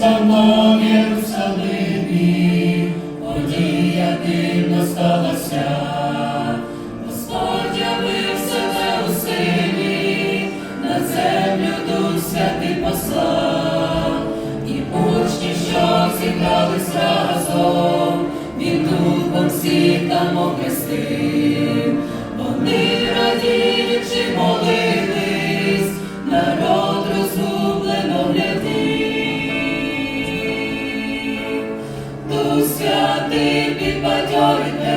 давно в Єрусалимі, подія дивна сталася, Господь явився не у силі, на землю дух святий послав, і учні, що зібрались разом, він духом всіх там охрестив, вони радіючи молились, glory.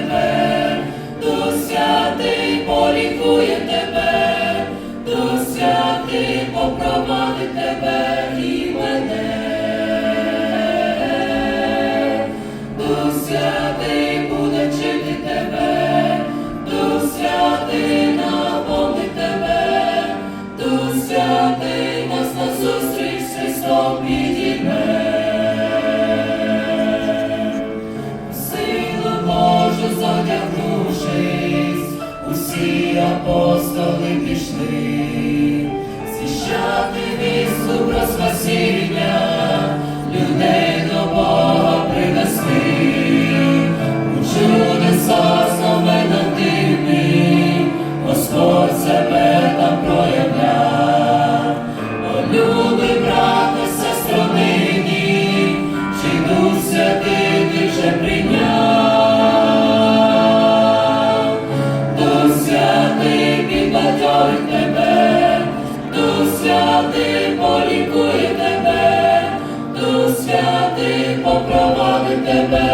Апостоли пішли, звіщати вісу про спасіння, тебе, Дух Святий полікує тебе, Дух Святий попровадить тебе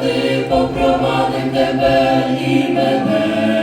тебе, Дух тебе і мене.